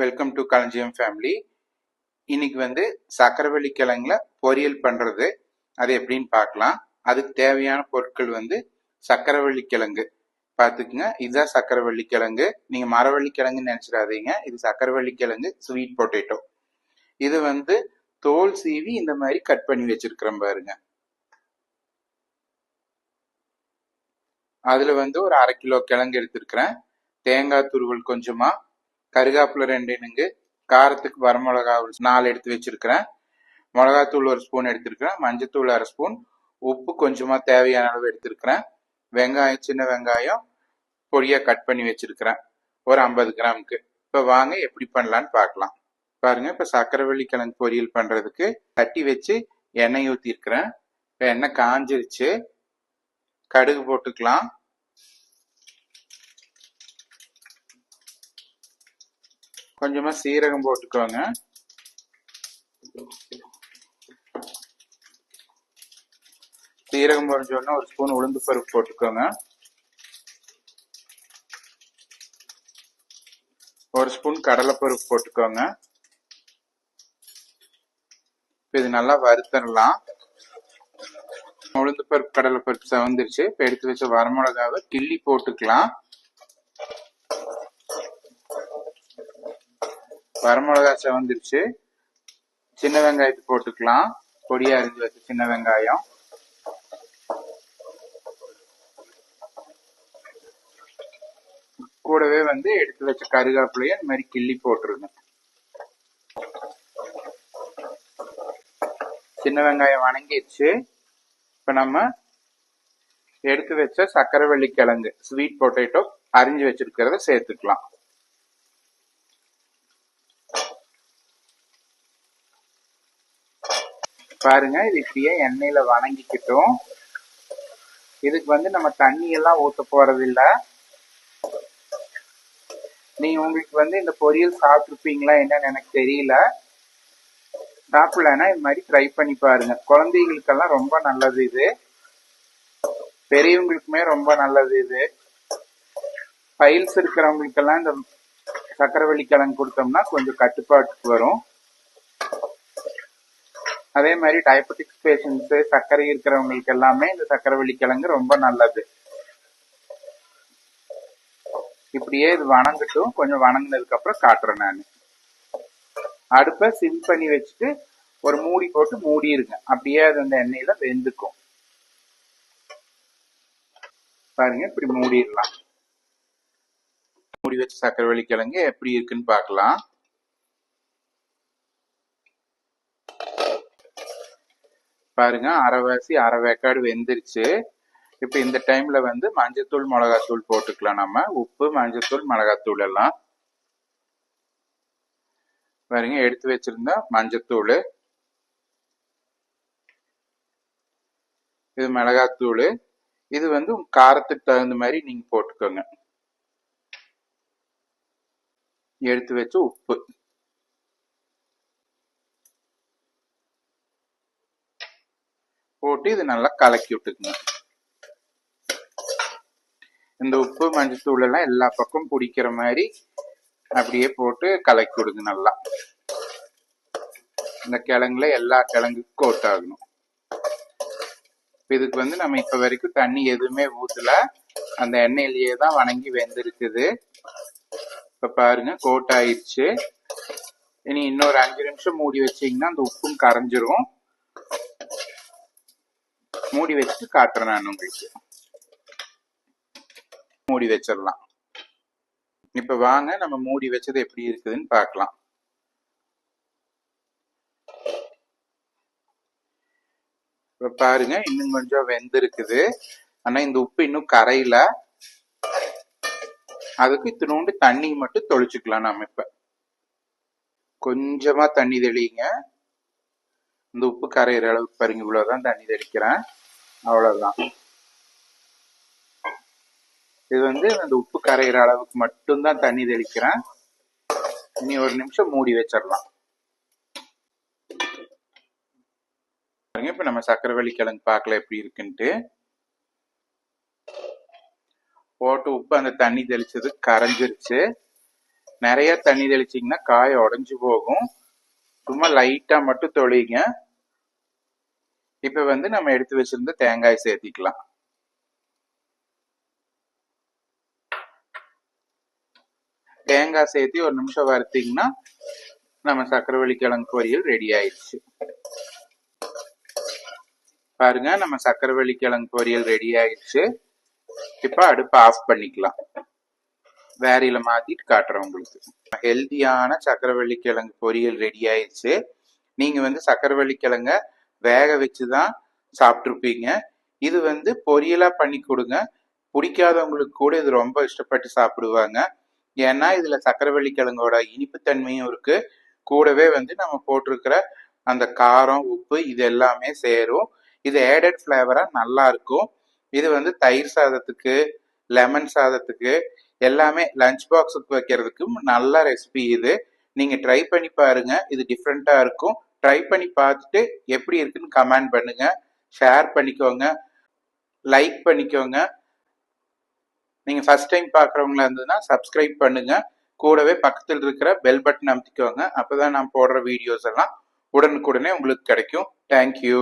Welcome to களஞ்சியம் family இன்னைக்கு வந்து சக்கரவள்ளி கிழங்குல பொரியல் பண்ணுறது அது எப்படின்னு பார்க்கலாம். அதுக்கு தேவையான பொருட்கள் வந்து சக்கரவள்ளி கிழங்கு. பார்த்துக்குங்க. இதுதான் சக்கரவள்ளி கிழங்கு. நீங்கள் மரவள்ளி கிழங்குன்னு நினச்சிடாதீங்க. இது சக்கரவள்ளி கிழங்கு ஸ்வீட் பொட்டேட்டோ இது வந்து தோல் சீவி இந்த மாதிரி கட் பண்ணி வச்சிருக்கிறேன் பாருங்க. அதில் வந்து ஒரு அரை கிலோ கிழங்கு எடுத்திருக்கிறேன். தேங்காய் துருவல் கொஞ்சமாக கருகாப்பில் ரெண்டு இனுங்கு காரத்துக்கு வரமிளகா ஒரு நாலு எடுத்து வச்சிருக்கிறேன். மிளகாத்தூள் ஒரு ஸ்பூன் எடுத்திருக்கிறேன். மஞ்சத்தூள் அரை ஸ்பூன். உப்பு கொஞ்சமாக தேவையான அளவு எடுத்திருக்கிறேன். வெங்காயம் சின்ன வெங்காயம் பொடியாக கட் பண்ணி வச்சிருக்கிறேன். ஒரு ஐம்பது கிராமுக்கு. இப்போ வாங்க எப்படி பண்ணலான்னு பார்க்கலாம். பாருங்கள் இப்போ சக்கரவள்ளி கிழங்கு பொரியல் பண்ணுறதுக்கு தட்டி வச்சு எண்ணெய் ஊற்றிருக்கிறேன் இப்போ எண்ணெய் காஞ்சிருச்சு. கடுகு போட்டுக்கலாம். கொஞ்சமா சீரகம் போட்டுக்கோங்க. சீரகம் பொரிஞ்சோடனே ஒரு ஸ்பூன் உளுந்து பருப்பு போட்டுக்கோங்க. ஒரு ஸ்பூன் கடலைப்பருப்பு போட்டுக்கோங்க. இது நல்லா வறுத்தரலாம். உளுந்து பருப்பு கடலைப்பருப்பு சவந்துருச்சு. இப்போ எடுத்து வச்ச வரமிளகாவை கிள்ளி போட்டுக்கலாம். வரமிளகா செவந்துருச்சு. சின்ன வெங்காயத்தை போட்டுக்கலாம். பொடியா அரிஞ்சு வச்ச சின்ன வெங்காயம். கூடவே வந்து எடுத்து வச்ச கருவேப்பிலையை இந்த மாதிரி கிள்ளி போட்டுருங்க. சின்ன வெங்காயம் வணங்கிடுச்சு இப்போ நம்ம எடுத்து வச்ச சக்கரவள்ளி கிழங்கு ஸ்வீட் பொட்டேட்டோ அரிஞ்சு வச்சிருக்கிறத சேர்த்துக்கலாம். பாருங்க இது இப்படியே எண்ணெயில வணங்கிக்கிட்டோம். இதுக்கு வந்து நம்ம தண்ணி எல்லாம் ஊத்த போறது நீ உங்களுக்கு வந்து இந்த பொரியல் சாப்பிட்ருப்பீங்களா என்னன்னு எனக்கு தெரியல. சாப்பிடலன்னா இது மாதிரி ட்ரை பண்ணி பாருங்க. குழந்தைகளுக்கெல்லாம் ரொம்ப நல்லது இது. பெரியவங்களுக்குமே ரொம்ப நல்லது இது. பைல்ஸ் இருக்கிறவங்களுக்கெல்லாம் இந்த சக்கரவள்ளி கிழங்கு கொடுத்தோம்னா கொஞ்சம் கட்டுப்பாட்டுக்கு வரும். அதே மாதிரி டயபெட்டிக்ஸ் பேஷண்ட்ஸ் சர்க்கரை இருக்கிறவங்களுக்கு எல்லாமே இந்த சர்க்கரை வெள்ளிக்கிழங்கு ரொம்ப நல்லது. இப்படியே இது வணங்கட்டும். கொஞ்சம் வணங்கினதுக்கு அப்புறம் காட்டுறேன் நான். அடுப்பை சிம் பண்ணி வச்சுட்டு ஒரு மூடி போட்டு மூடிருங்க. அப்படியே அது அந்த எண்ணெயில வெந்துக்கும். பாருங்க இப்படி மூடிடலாம். மூடி வச்ச சக்கரவள்ளி கிழங்கு எப்படி இருக்குன்னு பார்க்கலாம். பாருங்க அரைவாசி அரை வேக்காடு வெந்துருச்சு. இப்போ இந்த டைம்ல வந்து மஞ்சத்தூள் மிளகாத்தூள் போட்டுக்கலாம் நம்ம. உப்பு மஞ்சத்தூள் மிளகாத்தூள் எல்லாம். பாருங்க எடுத்து வச்சிருந்த மஞ்சத்தூள். இது மிளகாத்தூள். இது வந்து காரத்துக்கு தகுந்த மாதிரி நீங்க போட்டுக்கோங்க. எடுத்து வச்ச உப்பு. போட்டு இது நல்லா கலக்கி விட்டுக்குங்க. இந்த உப்பு மஞ்சத்தூள் எல்லாம் எல்லா பக்கம் பிடிக்கிற மாதிரி அப்படியே போட்டு கலக்கி விடுங்க நல்லா. இந்த கிழங்குல எல்லா கிழங்குக்கும் கோட் ஆகணும் இதுக்கு வந்து நம்ம இப்போ வரைக்கும் தண்ணி எதுவுமே ஊற்றல அந்த எண்ணெயிலேயே தான் வணங்கி வெந்திருக்குது. இப்போ பாருங்க கோட் ஆயிடுச்சு இனி இன்னொரு அஞ்சு நிமிஷம் மூடி வச்சீங்கன்னா அந்த உப்பும் கரைஞ்சிரும். மூடி வச்சுட்டு காட்டுறேன் நான் உங்களுக்கு. மூடி வச்சிடலாம். இப்ப வாங்க நம்ம மூடி வச்சது எப்படி இருக்குதுன்னு பார்க்கலாம். இப்ப பாருங்க இன்னும் கொஞ்சம் வெந்திருக்குது ஆனா இந்த உப்பு இன்னும் கரையில. அதுக்கு இத்தினோண்டு தண்ணி மட்டும் தொளிச்சுக்கலாம் நம்ம இப்ப. கொஞ்சமா தண்ணி தெளிங்க. இந்த உப்பு கரையிற அளவுக்கு பாருங்க இவ்வளவுதான் தண்ணி தெளிக்கிறேன். அவ்வளவுதான். இது வந்து அந்த உப்பு கரைகிற அளவுக்கு மட்டும்தான் தண்ணி தெளிக்கிறேன். இனி ஒரு நிமிஷம் மூடி வச்சிடலாம். பாருங்க இப்ப நம்ம சக்கரவள்ளி கிழங்கு பார்க்கல எப்படி இருக்குன்ட்டு. போட்டு உப்பு அந்த தண்ணி தெளிச்சது கரைஞ்சிருச்சு. நிறைய தண்ணி தெளிச்சிங்கன்னா காய உடஞ்சி போகும். சும்மா லைட்டா மட்டும் தொழிங்க இப்ப வந்து நம்ம எடுத்து வச்சிருந்த தேங்காய் சேர்த்திக்கலாம். தேங்காய் சேர்த்து ஒரு நிமிஷம் வறுத்தீங்கன்னா நம்ம சக்கரவள்ளி கிழங்கு பொரியல் ரெடி ஆயிடுச்சு. பாருங்க நம்ம சக்கரவள்ளி கிழங்கு பொரியல் ரெடி ஆயிடுச்சு. இப்ப அடுப்பை ஆஃப் பண்ணிக்கலாம். வேறையில மாத்திட்டு காட்டுறேன் உங்களுக்கு. ஹெல்தியான சக்கரவள்ளி கிழங்கு பொரியல் ரெடி ஆயிடுச்சு. நீங்க வந்து சக்கரவள்ளி கிழங்க வேக வச்சு தான் சாப்பிட்ருப்பீங்க இது வந்து பொரியலாக பண்ணி கொடுங்க. பிடிக்காதவங்களுக்கு கூட இது ரொம்ப இஷ்டப்பட்டு சாப்பிடுவாங்க. ஏன்னா இதில் சக்கரவள்ளி கிழங்கோட இனிப்புத்தன்மையும் இருக்குது கூடவே வந்து நம்ம போட்டிருக்கிற அந்த காரம் உப்பு இது எல்லாமே சேரும். இது ஏடட் ஃப்ளேவராக நல்லா இருக்கும். இது வந்து தயிர் சாதத்துக்கு லெமன் சாதத்துக்கு எல்லாமே லஞ்ச் பாக்ஸுக்கு வைக்கிறதுக்கு நல்ல ரெசிபி இது. நீங்கள் ட்ரை பண்ணி பாருங்கள் இது டிஃப்ரெண்ட்டாக இருக்கும். ட்ரை பண்ணி பார்த்துட்டு எப்படி இருக்குன்னு கமெண்ட் பண்ணுங்க. ஷேர் பண்ணிக்கோங்க. லைக் பண்ணிக்கோங்க. நீங்கள் ஃபஸ்ட் டைம் பார்க்குறவங்களா இருந்ததுன்னா சப்ஸ்கிரைப் பண்ணுங்க. கூடவே பக்கத்தில் இருக்கிற பெல் பட்டன் அமைத்திக்கோங்க. அப்பதான் நான் போடுற வீடியோஸ் எல்லாம் உடனுக்குடனே உங்களுக்கு கிடைக்கும். தேங்க்யூ